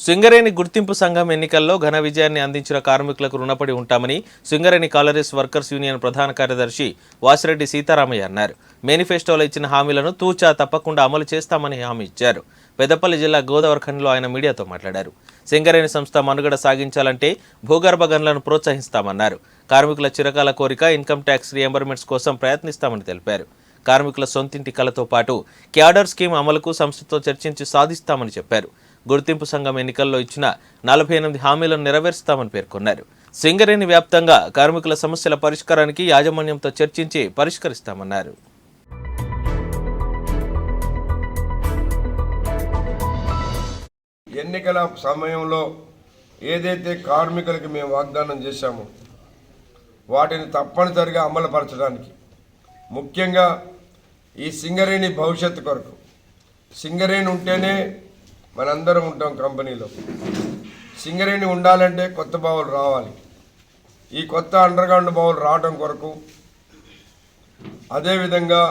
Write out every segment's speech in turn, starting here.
సింగరేణి గుర్తింపు సంఘం ఎన్నికల్లో ఘన విజయాన్ని అందించిన కార్మికులకు రుణపడి ఉంటామని సింగరేణి కాలరీస్ వర్కర్స్ యూనియన్ ప్రధాన కార్యదర్శి వాసిరెడ్డి సీతారామయ్య అన్నారు. మేనిఫెస్టోలో ఇచ్చిన హామీలను తూచా తప్పకుండా అమలు చేస్తామని హామీ ఇచ్చారు. పెద్దపల్లి జిల్లా గోదావరిఖండ్లో ఆయన మీడియాతో మాట్లాడారు. సింగరేణి సంస్థ మనుగడ సాగించాలంటే భూగర్భ గనులను ప్రోత్సహిస్తామన్నారు. కార్మికుల చిరకాల కోరిక ఇన్కమ్ ట్యాక్స్ రియంబర్మెంట్స్ కోసం ప్రయత్నిస్తామని తెలిపారు. కార్మికుల సొంతింటి కలతో పాటు క్యాడర్ స్కీమ్ అమలుకు సంస్థతో చర్చించి సాధిస్తామని చెప్పారు. గుర్తింపు సంఘం ఎన్నికల్లో ఇచ్చిన నలభై ఎనిమిది హామీలను నెరవేరుస్తామని పేర్కొన్నారు. సింగరేణి వ్యాప్తంగా కార్మికుల సమస్యల పరిష్కారానికి యాజమాన్యంతో చర్చించి పరిష్కరిస్తామన్నారు. ఎన్నికల సమయంలో ఏదైతే కార్మికులకి మేము వాగ్దానం చేశామో వాటిని తప్పనిసరిగా అమలుపరచడానికి ముఖ్యంగా ఈ సింగరేణి భవిష్యత్తు కొరకు. సింగరేణి ఉంటేనే మనందరం ఉంటాం కంపెనీలో. సింగరేణి ఉండాలంటే కొత్త బావులు రావాలి. ఈ కొత్త అండర్గ్రౌండ్ బావులు రావడం కొరకు అదేవిధంగా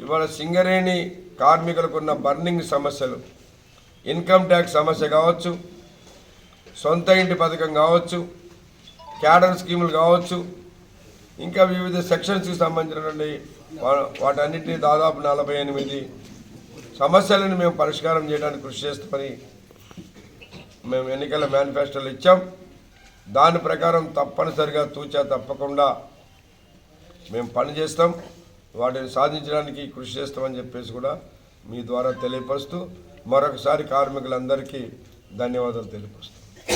ఇవాళ సింగరేణి కార్మికులకు ఉన్న బర్నింగ్ సమస్యలు ఇన్కమ్ ట్యాక్స్ సమస్య కావచ్చు సొంత ఇంటి పథకం కావచ్చు క్యాడర్ స్కీములు కావచ్చు ఇంకా వివిధ సెక్షన్స్కి సంబంధించినటువంటి వా- వాటన్నిటిని దాదాపు నలభై ఎనిమిది సమస్యలను మేము పరిష్కారం చేయడానికి కృషి చేస్తామని మేము ఎన్నికల మేనిఫెస్టోలు ఇచ్చాం. దాని ప్రకారం తప్పనిసరిగా తూచా తప్పకుండా మేము పని చేస్తాం. వాటిని సాధించడానికి కృషి చేస్తామని చెప్పేసి కూడా మీ ద్వారా తెలియపరుస్తూ మరొకసారి కార్మికులందరికీ ధన్యవాదాలు తెలియపరుస్తాం